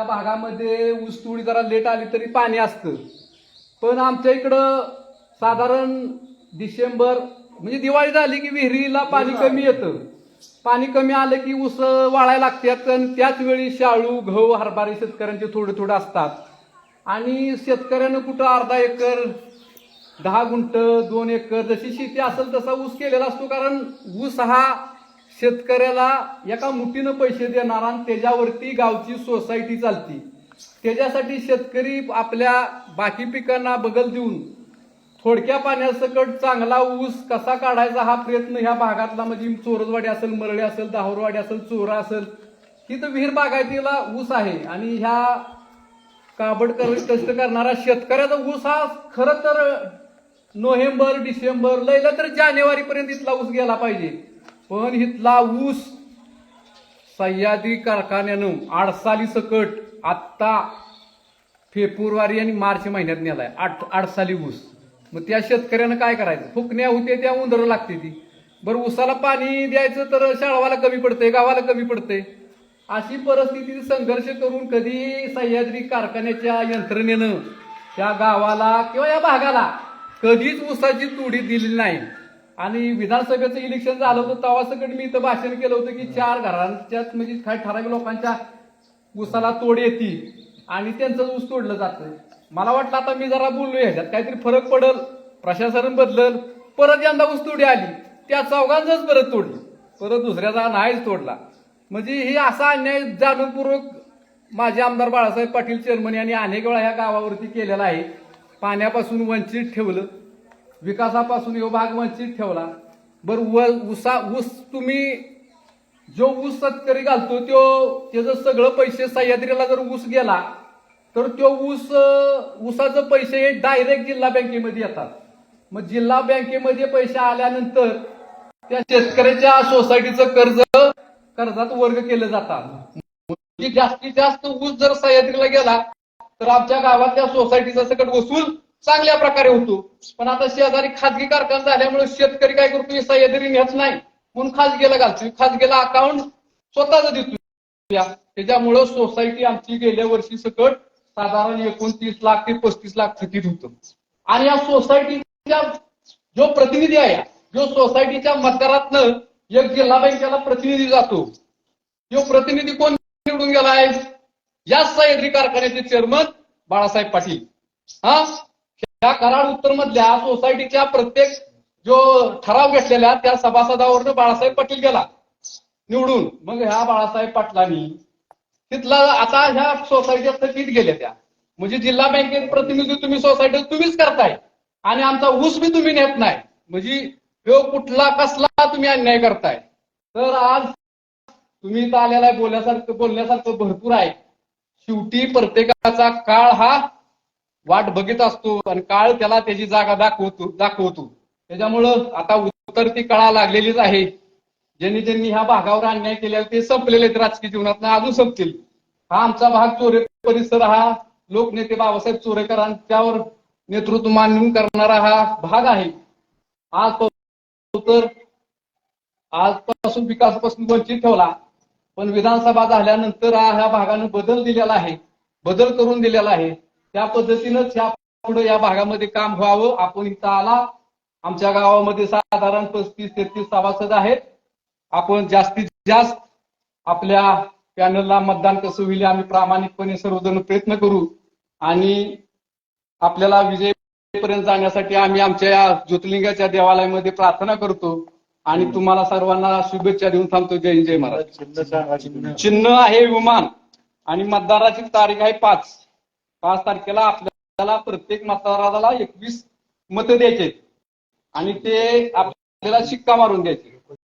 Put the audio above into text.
या भागामध्ये ऊसतोडी जरा लेट आली तरी पाणी असतं. पण आमच्या इकडं साधारण डिसेंबर म्हणजे दिवाळी झाली की विहिरीला पाणी कमी येतं. पाणी कमी आलं की ऊस वाळायला लागतात आणि त्याच वेळी शाळू गहू हरभरे शेतकऱ्यांचे थोडे थोडे असतात. आणि शेतकऱ्यानं कुठं अर्धा एकर दहा गुंठ दोन एकर जशी शेती असेल तसा ऊस केलेला असतो कारण ऊस हा शेतकऱ्याला एका मुठीनं पैसे देणार आणि त्याच्यावरती गावची सोसायटी चालती. त्याच्यासाठी शेतकरी आपल्या बाकी पिकांना बगल देऊन थोडक्या पाण्यासकट चांगला ऊस कसा काढायचा हा प्रयत्न ह्या भागातला म्हणजे चोरजवाडी असेल मरळी असेल दाहोरवाडी असेल चोरा असेल तिथं विहीर बागायतीला ऊस आहे. आणि ह्या काबड कष्ट करणारा शेतकऱ्याचा ऊस हा खरं तर नोव्हेंबर डिसेंबर लयला तर जानेवारी पर्यंत इथला ऊस गेला पाहिजे. पण इथला ऊस सह्याद्री कारखान्यानं आडसाली सकट आत्ता फेब्रुवारी आणि मार्च महिन्यात नेलाय. आठ आडसाली ऊस. मग त्या शेतकऱ्यानं काय करायचं? फुकण्या होते त्या उंदरं लागते ती. बरं ऊसाला पाणी द्यायचं तर शाळवाला कमी पडतंय गावाला कमी पडतंय. अशी परिस्थिती संघर्ष करून कधी सह्याद्री कारखान्याच्या यंत्रणेनं त्या गावाला किंवा या भागाला कधीच ऊसाची तोडी दिली नाही. आणि विधानसभेचं इलेक्शन झालं होतं तेव्हा सगळं मी इथं भाषण केलं होतं की चार घरांच्यात म्हणजे काही ठराविक लोकांच्या ऊसाला तोड येते आणि त्यांचं ऊस तोडलं जातं मला वाटलं आता मी जरा बोललो ह्याच्यात काहीतरी फरक पडल प्रशासन बदलल परत यंदा ऊस तोडी आली त्या चौघांचंच परत तोडली परत दुसऱ्याचा नाहीच तोडला. म्हणजे हे असा अन्याय जाणूनपूर्वक माझे आमदार बाळासाहेब पाटील चेअरमन यांनी अनेक वेळा ह्या गावावरती केलेला आहे. पाण्यापासून वंचित ठेवलं. विकासापासून यो भाग वंचित ठेवला. बरं व ऊसा ऊस तुम्ही जो ऊस शेतकरी घालतो तो त्याचं सगळं पैसे सह्याद्रीला जर ऊस गेला तर तो ऊस ऊसाचं पैसे हे डायरेक्ट जिल्हा बँकेमध्ये येतात. मग जिल्हा बँकेमध्ये पैसे आल्यानंतर त्या शेतकऱ्याच्या सोसायटीचं कर्ज कर्जात वर्ग केलं जातात. जास्तीत जास्त ऊस जर सह्याद्रीला गेला तर आमच्या गावातल्या सोसायटीचा सकट वसूल चांगल्या प्रकारे होतो. पण आता शेजारी खाजगी कारखाना झाल्यामुळे शेतकरी काय करतो? सह्याद्री नेत नाही. म्हणून खाजगीला घालतो खाजगीला अकाउंट स्वतःच देतो त्याच्यामुळं सोसायटी आमची गेल्या वर्षी सकट साधारण एकोणतीस लाख ते पस्तीस लाख थकीत होतं. आणि या सोसायटीच्या जो प्रतिनिधी आहे जो सोसायटीच्या मतदारातनं एक जिल्हा बँकेला प्रतिनिधी जातो. तो प्रतिनिधी कोण निवडून गेला आहे या सह्याद्री कारखान्याचे चेअरमन बाळासाहेब पाटील. हा? त्या कराड उत्तर मधल्या सोसायटीच्या प्रत्येक जो ठराव घेतलेला त्या सभासदावरनं बाळासाहेब पाटील गेला निवडून. मग ह्या बाळासाहेब पाटलांनी तिथला आता ह्या सोसायटीत थकीत गेल्या त्या. म्हणजे जिल्हा बँकेत प्रतिनिधी तुम्ही सोसायटीत तुम्हीच करताय. आणि आमचा ऊस बी तुम्ही नेत नाही. म्हणजे ह्यो कुठला कसला तुम्ही अन्याय करताय. तर आज तुम्ही इथं आलेला बोलण्यासारखं बोलण्यासारखं भरपूर आहे. शेवटी प्रत्येकाचा काळ हा वाट बघित असतो आणि काळ त्याला त्याची जागा दाखवतो दाखवतो. त्याच्यामुळं आता उतरती कळा लागलेलीच आहे. ज्यांनी ज्यांनी ह्या भागावर अन्याय केलेला ते संपलेले आहेत राजकीय जीवनात अजून संपतील. हा आमचा भाग चोरे परिसर हा लोकनेते बाबासाहेब चोरेकरांच्यावर नेतृत्व मान्यून करणारा हा भाग आहे. आज तर आजपासून विकासापासून वंचित ठेवला. पण विधानसभा झाल्यानंतर हा ह्या भागानं बदल दिलेला आहे. बदल करून दिलेला आहे. त्या पद्धतीनंच ह्या पुढे या भागामध्ये काम व्हावं. आपण इथं आला. आमच्या गावामध्ये साधारण पस्तीस तेहतीस सभासद आहेत. आपण जास्तीत जास्त आपल्या पॅनलला मतदान कसं होईल आम्ही प्रामाणिकपणे सर्वजण प्रयत्न करू. आणि आपल्याला विजयपर्यंत जाण्यासाठी आम्ही आमच्या या ज्योतिर्लिंगाच्या देवालयामध्ये प्रार्थना करतो. आणि तुम्हाला सर्वांना शुभेच्छा देऊन थांबतो. जय जय महाराज चिन्ह आहे विमान. आणि मतदाराची तारीख आहे पाच. पाच तारखेला आपल्याला प्रत्येक मतदाराला एकवीस मतं द्यायचे आणि ते आपल्याला शिक्का मारून द्यायचे